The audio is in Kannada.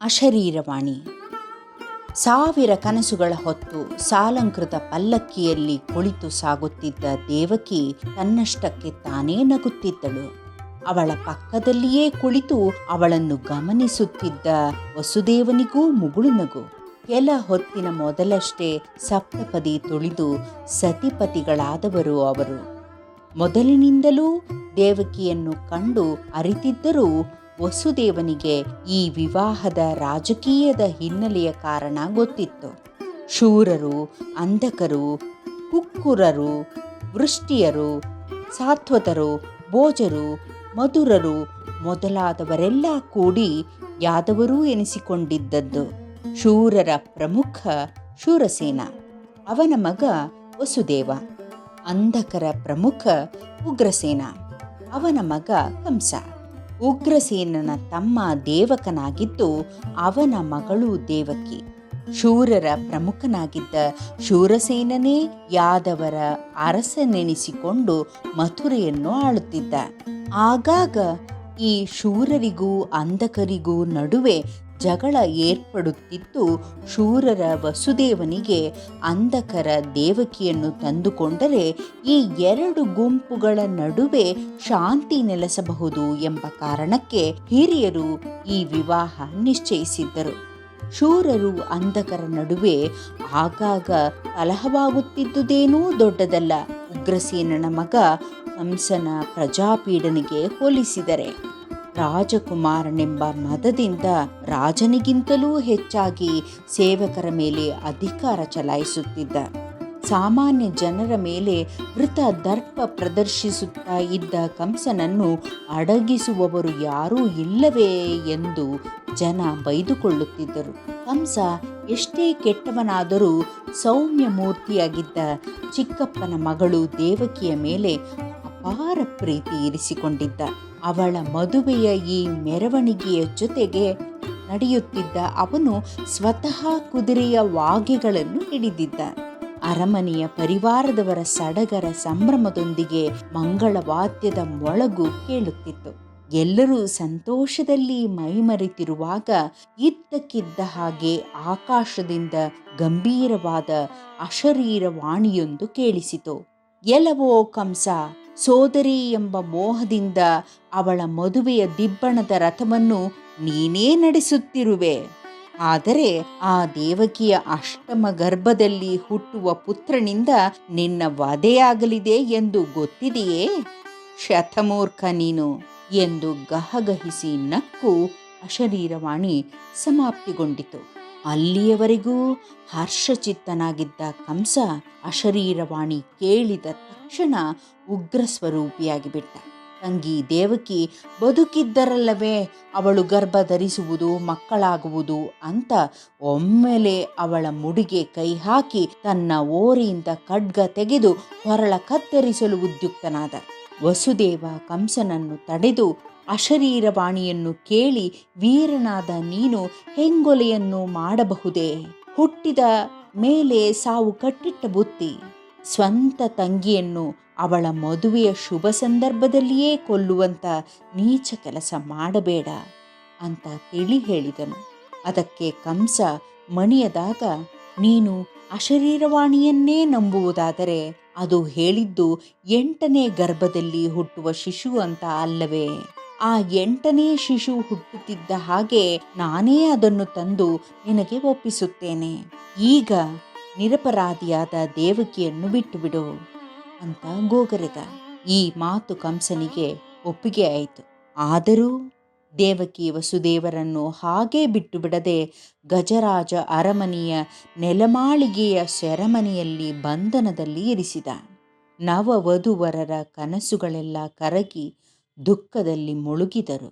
ಅಶರೀರವಾಣಿ. ಸಾವಿರ ಕನಸುಗಳ ಹೊತ್ತು ಸಾಲಂಕೃತ ಪಲ್ಲಕ್ಕಿಯಲ್ಲಿ ಕುಳಿತು ಸಾಗುತ್ತಿದ್ದ ದೇವಕಿ ತನ್ನಷ್ಟಕ್ಕೆ ತಾನೇ ನಗುತ್ತಿದ್ದಳು. ಅವಳ ಪಕ್ಕದಲ್ಲಿಯೇ ಕುಳಿತು ಅವಳನ್ನು ಗಮನಿಸುತ್ತಿದ್ದ ವಸುದೇವನಿಗೂ ಮುಗುಳು ನಗು. ಕೆಲ ಹೊತ್ತಿನ ಮೊದಲಷ್ಟೇ ಸಪ್ತಪದಿ ತುಳಿದು ಸತಿಪತಿಗಳಾದವರು ಅವರು. ಮೊದಲಿನಿಂದಲೂ ದೇವಕಿಯನ್ನು ಕಂಡು ಅರಿತಿದ್ದರೂ ವಸುದೇವನಿಗೆ ಈ ವಿವಾಹದ ರಾಜಕೀಯದ ಹಿನ್ನೆಲೆಯ ಕಾರಣ ಗೊತ್ತಿತ್ತು. ಶೂರರು, ಅಂಧಕರು, ಕುಕ್ಕುರರು, ವೃಷ್ಟಿಯರು ಸಾತ್ವತರು ಭೋಜರು, ಮಧುರರು ಮೊದಲಾದವರೆಲ್ಲ ಕೂಡಿ ಯಾದವರೂ ಎನಿಸಿಕೊಂಡಿದ್ದದ್ದು. ಶೂರರ ಪ್ರಮುಖ ಶೂರಸೇನ, ಅವನ ಮಗ ವಸುದೇವ. ಅಂಧಕರ ಪ್ರಮುಖ ಉಗ್ರಸೇನ, ಅವನ ಮಗ ಕಂಸ. ಉಗ್ರಸೇನನ ತಮ್ಮ ದೇವಕನಾಗಿದ್ದು ಅವನ ಮಗಳು ದೇವಕಿ. ಶೂರರ ಪ್ರಮುಖನಾಗಿದ್ದ ಶೂರಸೇನನೇ ಯಾದವರ ಅರಸನೆನಿಸಿಕೊಂಡು ಮಥುರೆಯನ್ನು ಆಳುತ್ತಿದ್ದ. ಆಗಾಗ ಈ ಶೂರರಿಗೂ ಅಂಧಕರಿಗೂ ನಡುವೆ ಜಗಳ ಏರ್ಪಡುತ್ತಿದ್ದು ಶೂರರ ವಸುದೇವನಿಗೆ ಅಂಧಕರ ದೇವಕಿಯನ್ನು ತಂದುಕೊಂಡರೆ ಈ ಎರಡು ಗುಂಪುಗಳ ನಡುವೆ ಶಾಂತಿ ನೆಲೆಸಬಹುದು ಎಂಬ ಕಾರಣಕ್ಕೆ ಹಿರಿಯರು ಈ ವಿವಾಹ ನಿಶ್ಚಯಿಸಿದ್ದರು. ಶೂರರು ಅಂಧಕರ ನಡುವೆ ಆಗಾಗ ಕಲಹವಾಗುತ್ತಿದ್ದುದೇನೂ ದೊಡ್ಡದಲ್ಲ. ಉಗ್ರಸೇನನ ಮಗ ಹಂಸನ ಪ್ರಜಾಪೀಡನಿಗೆ ಹೋಲಿಸಿದರೆ ರಾಜಕುಮಾರನೆಂಬ ಮದದಿಂದ ರಾಜನಿಗಿಂತಲೂ ಹೆಚ್ಚಾಗಿ ಸೇವಕರ ಮೇಲೆ ಅಧಿಕಾರ ಚಲಾಯಿಸುತ್ತಿದ್ದ. ಸಾಮಾನ್ಯ ಜನರ ಮೇಲೆ ವೃತ ದರ್ಪ ಪ್ರದರ್ಶಿಸುತ್ತಾ ಇದ್ದ ಕಂಸನನ್ನು ಅಡಗಿಸುವವರು ಯಾರೂ ಇಲ್ಲವೇ ಎಂದು ಜನ ಬೈದುಕೊಳ್ಳುತ್ತಿದ್ದರು. ಕಂಸ ಎಷ್ಟೇ ಕೆಟ್ಟವನಾದರೂ ಸೌಮ್ಯ ಮೂರ್ತಿಯಾಗಿದ್ದ ಚಿಕ್ಕಪ್ಪನ ಮಗಳು ದೇವಕಿಯ ಮೇಲೆ ಅಪಾರ ಪ್ರೀತಿ ಇರಿಸಿಕೊಂಡಿದ್ದ ಅವಳ ಮದುವೆಯ ಈ ಮೆರವಣಿಗೆಯ ಜೊತೆಗೆ ನಡೆಯುತ್ತಿದ್ದ ಅವನು ಸ್ವತಃ ಕುದುರೆಯ ವಾಗೆಗಳನ್ನು ಹಿಡಿದಿದ್ದ. ಅರಮನೆಯ ಪರಿವಾರದವರ ಸಡಗರ ಸಂಭ್ರಮದೊಂದಿಗೆ ಮಂಗಳವಾದ್ಯದ ಮೊಳಗು ಕೇಳುತ್ತಿತ್ತು. ಎಲ್ಲರೂ ಸಂತೋಷದಲ್ಲಿ ಮೈಮರೆತಿರುವಾಗ ಇದ್ದಕ್ಕಿದ್ದ ಹಾಗೆ ಆಕಾಶದಿಂದ ಗಂಭೀರವಾದ ಅಶರೀರ ವಾಣಿಯೊಂದು ಕೇಳಿಸಿತು. ಎಲವೋ ಕಂಸ ಸೋದರಿ ಎಂಬ ಮೋಹದಿಂದ ಅವಳ ಮದುವೆಯ ದಿಬ್ಬಣದ ರಥವನ್ನು ನೀನೇ ನಡೆಸುತ್ತಿರುವೆ. ಆದರೆ ಆ ದೇವಕಿಯ ಅಷ್ಟಮ ಗರ್ಭದಲ್ಲಿ ಹುಟ್ಟುವ ಪುತ್ರನಿಂದ ನಿನ್ನ ವಧೆಯಾಗಲಿದೆ ಎಂದು ಗೊತ್ತಿದೆಯೇ? ಶತಮೂರ್ಖ ನೀನು ಎಂದು ಗಹಗಹಿಸಿ ನಕ್ಕು ಅಶರೀರವಾಣಿ ಸಮಾಪ್ತಿಗೊಂಡಿತು. ಅಲ್ಲಿಯವರೆಗೂ ಹರ್ಷಚಿತ್ತನಾಗಿದ್ದ ಕಂಸ ಅಶರೀರವಾಣಿ ಕೇಳಿದ ತಕ್ಷಣ ಉಗ್ರ ಸ್ವರೂಪಿಯಾಗಿ ಬಿಟ್ಟ ತಂಗಿ ದೇವಕಿ, ಬದುಕಿದ್ದರಲ್ಲವೇ, ಅವಳು ಗರ್ಭ ಧರಿಸುವುದು ಮಕ್ಕಳಾಗುವುದು ಅಂತ ಒಮ್ಮೆಲೆ ಅವಳ ಮುಡಿಗೆ ಕೈ ಹಾಕಿ ತನ್ನ ಓರಿಯಿಂದ ಖಡ್ಗ ತೆಗೆದು ಹೊರಳ ಕತ್ತರಿಸಲು ಉದ್ಯುಕ್ತನಾದ. ವಸುದೇವ ಕಂಸನನ್ನು ತಡೆದು ಅಶರೀರವಾಣಿಯನ್ನು ಕೇಳಿ ವೀರನಾದ ನೀನು ಹೆಂಗೊಲೆಯನ್ನು ಮಾಡಬಹುದೇ? ಹುಟ್ಟಿದ ಮೇಲೆ ಸಾವು ಕಟ್ಟಿಟ್ಟ ಬುತ್ತಿ. ಸ್ವಂತ ತಂಗಿಯನ್ನು ಅವಳ ಮದುವೆಯ ಶುಭ ಸಂದರ್ಭದಲ್ಲಿಯೇ ಕೊಲ್ಲುವಂತ ನೀಚ ಕೆಲಸ ಮಾಡಬೇಡ ಅಂತ ತಿಳಿ ಹೇಳಿದನು. ಅದಕ್ಕೆ ಕಂಸ ಮಣಿಯದಾಗ, ನೀನು ಅಶರೀರವಾಣಿಯನ್ನೇ ನಂಬುವುದಾದರೆ ಅದು ಹೇಳಿದ್ದು ಎಂಟನೇ ಗರ್ಭದಲ್ಲಿ ಹುಟ್ಟುವ ಶಿಶು ಅಂತ ಅಲ್ಲವೇ? ಆ ಎಂಟನೇ ಶಿಶು ಹುಟ್ಟುತ್ತಿದ್ದ ಹಾಗೆ ನಾನೇ ಅದನ್ನು ತಂದು ನಿನಗೆ ಒಪ್ಪಿಸುತ್ತೇನೆ. ಈಗ ನಿರಪರಾಧಿಯಾದ ದೇವಕಿಯನ್ನು ಬಿಟ್ಟುಬಿಡು ಅಂತ ಗೋಗರೆದ ಈ ಮಾತು ಕಂಸನಿಗೆ ಒಪ್ಪಿಗೆ ಆಯಿತು. ಆದರೂ ದೇವಕಿ ವಸುದೇವರನ್ನು ಹಾಗೇ ಬಿಟ್ಟು ಬಿಡದೆ ಗಜರಾಜ ಅರಮನೆಯ ನೆಲಮಾಳಿಗೆಯ ಸೆರಮನೆಯಲ್ಲಿ ಬಂಧನದಲ್ಲಿ ಇರಿಸಿದ. ನವವಧುವರರ ಕನಸುಗಳೆಲ್ಲ ಕರಗಿ ದುಃಖದಲ್ಲಿ ಮುಳುಗಿದರು.